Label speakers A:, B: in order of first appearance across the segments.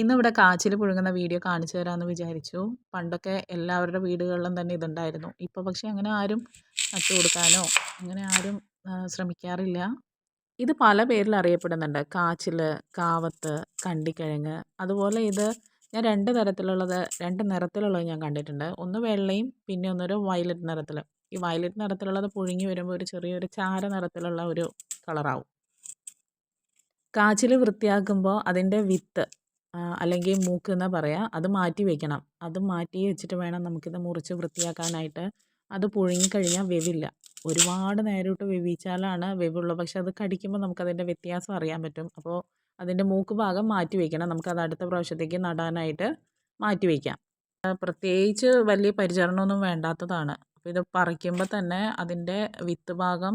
A: ഇന്നിവിടെ കാച്ചിൽ പുഴുങ്ങുന്ന വീഡിയോ കാണിച്ചു തരാമെന്ന് വിചാരിച്ചു. പണ്ടൊക്കെ എല്ലാവരുടെ വീടുകളിലും തന്നെ ഇതുണ്ടായിരുന്നു. ഇപ്പോൾ പക്ഷേ അങ്ങനെ ആരും നട്ടു കൊടുക്കാനോ അങ്ങനെ ആരും ശ്രമിക്കാറില്ല. ഇത് പല പേരിൽ അറിയപ്പെടുന്നുണ്ട്. കാച്ചിൽ കാവത്ത് കണ്ടിക്കിഴങ്ങ്. അതുപോലെ ഇത് ഞാൻ രണ്ട് തരത്തിലുള്ളത് രണ്ട് നിറത്തിലുള്ളത് ഞാൻ കണ്ടിട്ടുണ്ട്. ഒന്ന് വെള്ളയും പിന്നെ ഒന്നൊരു വയലറ്റ് നിറത്തിൽ ഈ വയലറ്റ് നിറത്തിലുള്ളത് പുഴുങ്ങി വരുമ്പോൾ ഒരു ചെറിയൊരു ചാര നിറത്തിലുള്ള ഒരു കളറാവും. കാച്ചിൽ വൃത്തിയാക്കുമ്പോൾ അതിന്റെ വിത്ത് അല്ലെങ്കിൽ മൂക്ക് എന്നാ പറയുക അത് മാറ്റി വെക്കണം. അത് മാറ്റി വെച്ചിട്ട് വേണം നമുക്കിത് മുറിച്ച് വൃത്തിയാക്കാനായിട്ട്. അത് പുഴുങ്ങിക്കഴിഞ്ഞാൽ വേവില്ല. ഒരുപാട് നേരിട്ട് വെവിച്ചാലാണ് വേവുള്ളൂ. പക്ഷെ അത് കടിക്കുമ്പോൾ നമുക്കതിന്റെ വ്യത്യാസം അറിയാൻ പറ്റും. അപ്പോൾ അതിന്റെ മൂക്ക് ഭാഗം മാറ്റി വയ്ക്കണം നമുക്കത് അടുത്ത പ്രാവശ്യത്തേക്ക് നടാനായിട്ട് മാറ്റി വയ്ക്കാം പ്രത്യേകിച്ച് വലിയ പരിചരണമൊന്നും വേണ്ടാത്തതാണ്. അപ്പോൾ ഇത് പറിക്കുമ്പോൾ തന്നെ അതിന്റെ വിത്ത് ഭാഗം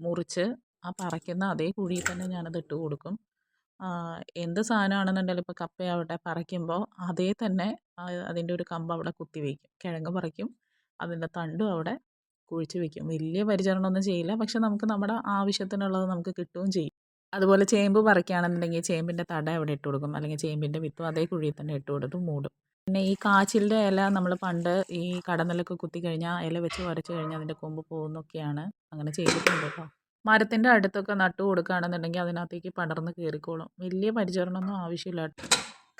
A: മുറിച്ച് ആ പറിക്കുന്ന അതേ കുഴിയിൽ തന്നെ ഞാനത് ഇട്ട് കൊടുക്കും. എന്ത് സാധനമാണെന്നുണ്ടെങ്കിലും ഇപ്പോൾ കപ്പയാവട്ടെ പറിക്കുമ്പോൾ അതേ തന്നെ അതിന്റെ ഒരു കമ്പ് അവിടെ കുത്തി വയ്ക്കും. കിഴങ്ങ് പറിക്കും. അതിന്റെ തണ്ടും അവിടെ കുഴിച്ച് വയ്ക്കും. വലിയ പരിചരണമൊന്നും ചെയ്യില്ല. പക്ഷെ നമുക്ക് നമ്മുടെ ആവശ്യത്തിനുള്ളത് നമുക്ക് കിട്ടുകയും ചെയ്യും. അതുപോലെ ചേമ്പ് പറിക്കുകയാണെന്നുണ്ടെങ്കിൽ ചേമ്പിന്റെ തട അവിടെ ഇട്ട് കൊടുക്കും. അല്ലെങ്കിൽ ചേമ്പിന്റെ വിത്തും അതേ കുഴിയിൽ തന്നെ ഇട്ട് കൊടുത്ത് മൂടും. പിന്നെ ഈ കാച്ചിലിന്റെ ഇല നമ്മൾ പണ്ട് ഈ കടന്നലൊക്കെ കുത്തി കഴിഞ്ഞാൽ ഇല വെച്ച് വരച്ച് കഴിഞ്ഞാൽ അതിന്റെ കൊമ്പ് പോകുന്നൊക്കെയാണ് അങ്ങനെ ചെയ്തിട്ടുണ്ട് കേട്ടോ. മരത്തിന്റെ അടുത്തൊക്കെ നട്ടു കൊടുക്കുകയാണെന്നുണ്ടെങ്കിൽ അതിനകത്തേക്ക് പടർന്ന് കയറിക്കോളും. വലിയ പരിചരണമൊന്നും ആവശ്യമില്ല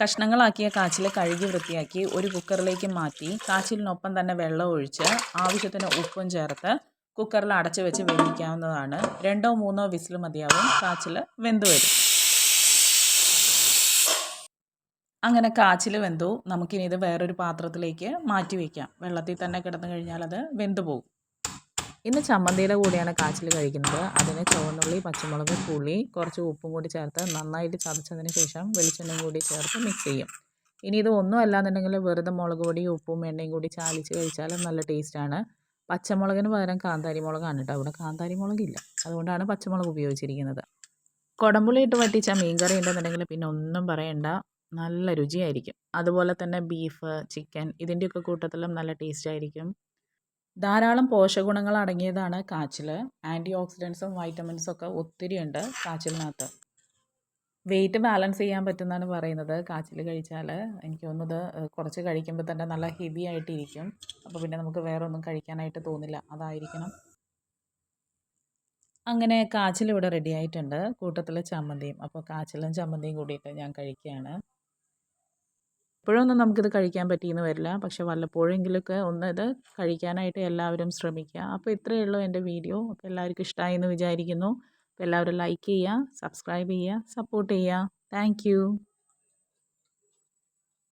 A: കഷ്ണങ്ങളാക്കിയ കാച്ചിൽ കഴുകി വൃത്തിയാക്കി ഒരു കുക്കറിലേക്ക് മാറ്റി കാച്ചിലിനൊപ്പം തന്നെ വെള്ളം ഒഴിച്ച് ആവശ്യത്തിന് ഉപ്പും ചേർത്ത് കുക്കറിൽ അടച്ചു വെച്ച് വേവിക്കാവുന്നതാണ്. രണ്ടോ മൂന്നോ വിസിൽ മതിയാവും കാച്ചിൽ വെന്ത് വരും. അങ്ങനെ കാച്ചിൽ വെന്തു. നമുക്കിനി ഇത് വേറൊരു പാത്രത്തിലേക്ക് മാറ്റി വയ്ക്കാം. വെള്ളത്തിൽ തന്നെ കിടന്നു കഴിഞ്ഞാൽ അത് വെന്തു പോകും ഇന്ന് ചമ്മന്തിയുടെ കൂടെയാണ് കാച്ചിൽ കഴിക്കുന്നത്. അതിന് ചുവന്നുള്ളി പച്ചമുളക് പുളി കുറച്ച് ഉപ്പും കൂടി ചേർത്ത് നന്നായിട്ട് ചതച്ചതിന് ശേഷം വെളിച്ചെണ്ണയും കൂടി ചേർത്ത് മിക്സ് ചെയ്യും. ഇനി ഇത് ഒന്നും അല്ലാന്നുണ്ടെങ്കിൽ വെറുതെ മുളക് പൊടിയും ഉപ്പും എണ്ണയും കൂടി ചാലിച്ച് കഴിച്ചാലും നല്ല ടേസ്റ്റാണ് പച്ചമുളകിന് പകരം കാന്താരി മുളകാണ് കേട്ടോ അവിടെ കാന്താരി മുളകില്ല അതുകൊണ്ടാണ് പച്ചമുളക് ഉപയോഗിച്ചിരിക്കുന്നത്. കുടമ്പുളി ഇട്ട് വറ്റിച്ച മീൻകറി ഉണ്ടെന്നുണ്ടെങ്കിൽ പിന്നെ ഒന്നും പറയണ്ട. നല്ല രുചിയായിരിക്കും. അതുപോലെ തന്നെ ബീഫ് ചിക്കൻ ഇതിന്റെയൊക്കെ കൂട്ടത്തിലും നല്ല ടേസ്റ്റ് ആയിരിക്കും. ധാരാളം പോഷകഗുണങ്ങൾ അടങ്ങിയതാണ് കാച്ചിൽ ആന്റി ഓക്സിഡൻസും വൈറ്റമിൻസും ഒക്കെ ഒത്തിരി ഉണ്ട് കാച്ചിലിനകത്ത്. വെയിറ്റ് ബാലൻസ് ചെയ്യാൻ പറ്റുമെന്നാണ് പറയുന്നത്. കാച്ചിൽ കഴിച്ചാൽ എനിക്ക് തോന്നുന്നത് കുറച്ച് കഴിക്കുമ്പോൾ തന്നെ നല്ല ഹെവി ആയിട്ടിരിക്കും. അപ്പോൾ പിന്നെ നമുക്ക് വേറെ ഒന്നും കഴിക്കാനായിട്ട് തോന്നില്ല. അതായിരിക്കണം. അങ്ങനെ കാച്ചിൽ ഇവിടെ റെഡി ആയിട്ടുണ്ട്. കൂട്ടത്തിൽ ചമ്മന്തിയും. അപ്പോൾ കാച്ചിലും ചമ്മന്തിയും കൂടിയിട്ട് ഞാൻ കഴിക്കുകയാണ്. എപ്പോഴൊന്നും നമുക്കിത് കഴിക്കാൻ പറ്റിയെന്ന് വരില്ല. പക്ഷെ വല്ലപ്പോഴെങ്കിലൊക്കെ ഒന്ന് ഇത് കഴിക്കാനായിട്ട് എല്ലാവരും ശ്രമിക്കുക. അപ്പോൾ ഇത്രയേ ഉള്ളൂ എന്റെ വീഡിയോ. അപ്പോൾ എല്ലാവർക്കും ഇഷ്ടമായി എന്ന് വിചാരിക്കുന്നു. അപ്പോൾ എല്ലാവരും ലൈക്ക് ചെയ്യുക സബ്സ്ക്രൈബ് ചെയ്യുക സപ്പോർട്ട് ചെയ്യുക. താങ്ക്